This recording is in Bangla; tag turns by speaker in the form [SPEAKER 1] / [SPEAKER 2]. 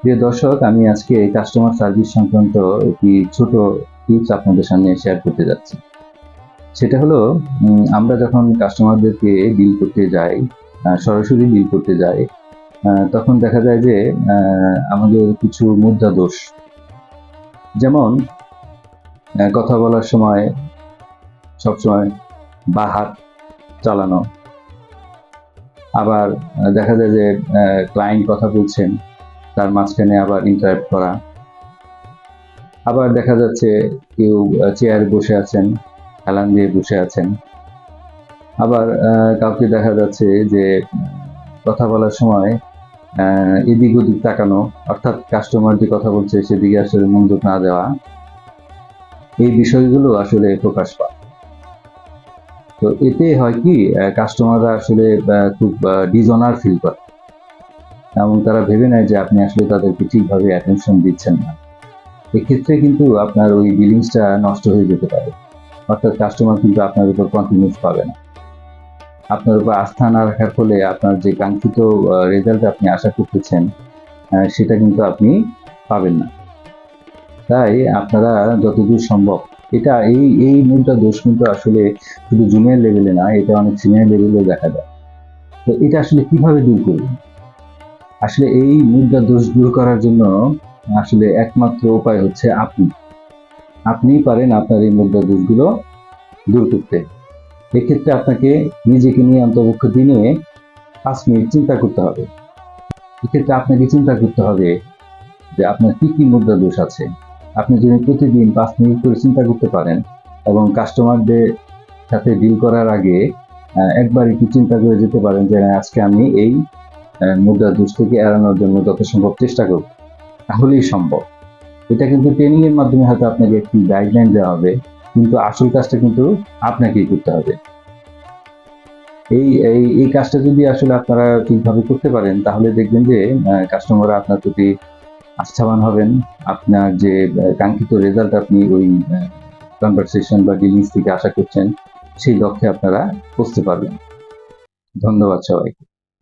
[SPEAKER 1] প্রিয় দর্শক, আমি আজকে এই কাস্টমার সার্ভিস সংক্রান্ত একটি ছোট টিপস আপনাদের সামনে শেয়ার করতে যাচ্ছি। সেটা হলো আমরা যখন কাস্টমারদেরকে ডিল করতে যাই সরাসরি ডিল করতে যাই তখন দেখা যায় যে আমাদের কিছু মুদ্রা দোষ। যেমন কথা বলার সময়, সবসময় বা হাত চালানো। আবার দেখা যায় যে ক্লায়েন্ট কথা বলছেন তার মাঝখানে আবার ইন্টারাপ্ট করা। আবার দেখা যাচ্ছে কেউ চেয়ারে বসে আছেন হেলান দিয়ে বসে আছেন। আবার কাউকে দেখা যাচ্ছে যে, কথা বলার সময় এদিক ওদিক তাকানো, অর্থাৎ কাস্টমার যে কথা বলছে, সেদিকে আসলে মনোযোগ না দেওয়া। এই বিষয়গুলো আসলে প্রকাশ পায়। তো এতে হয় কি কাস্টমাররা আসলে খুব ডিজনার ফিল করে। এবং তারা ভেবে নেয় যে আপনি আসলে তাদেরকে ঠিকভাবে অ্যাটেনশন দিচ্ছেন না। এক্ষেত্রে কিন্তু আপনার ওই বিলিংসটা নষ্ট হয়ে যেতে পারে। অর্থাৎ কাস্টমার কিন্তু আপনার উপর কন্টিনিউস পাবে না। আপনার উপর আস্থা না রাখার ফলে আপনার যে কাঙ্ক্ষিত রেজাল্ট আপনি আশা করতেছেন সেটা কিন্তু আপনি পাবেন না। তাই আপনারা যতদূর সম্ভব, এটা এই এই মূলটা দোষ কিন্তু আসলে শুধু জুনিয়র লেভেলে না, এটা অনেক সিনিয়র লেভেলেও দেখা যায়। তো এটা আসলে কীভাবে দূর করবেন? আসলে এই মুদ্রা দোষ দূর করার জন্য আসলে একমাত্র উপায় হচ্ছে আপনি। আপনিই পারেন আপনার এই মুদ্রা দোষগুলো দূর করতে। এক্ষেত্রে আপনাকে নিজেকে নিয়ে অন্তর্পক্ষ দিনে পাঁচ মিনিট চিন্তা করতে হবে। এক্ষেত্রে আপনাকে চিন্তা করতে হবে যে আপনার কি কি মুদ্রা দোষ আছে। আপনি যদি প্রতিদিন পাঁচ মিনিট করে চিন্তা করতে পারেন এবং কাস্টমারদের সাথে ডিল করার আগে একবার একটু চিন্তা করে যেতে পারেন যে আজকে আমি এই মুদ্রা দোষ থেকে এড়ানোর জন্য যত সম্ভব চেষ্টা করব তাহলেই সম্ভব। এটা কিন্তু ট্রেনিং এর মাধ্যমে হয়তো আপনাকে একটি গাইডলাইন দেওয়া হবে, কিন্তু আসল কাজটা কিন্তু আপনাকেই করতে হবে। এই এই এই কাজটা যদি আসলে আপনারা ঠিকভাবে করতে পারেন, তাহলে দেখবেন যে কাস্টমাররা আপনার প্রতি আস্থাবান হবেন। আপনার যে কাঙ্ক্ষিত রেজাল্ট আপনি ওই কনভারসেশন বা ডিলিংস থেকে আশা করছেন, সেই লক্ষ্যে আপনারা পৌঁছতে পারবেন। ধন্যবাদ সবাইকে।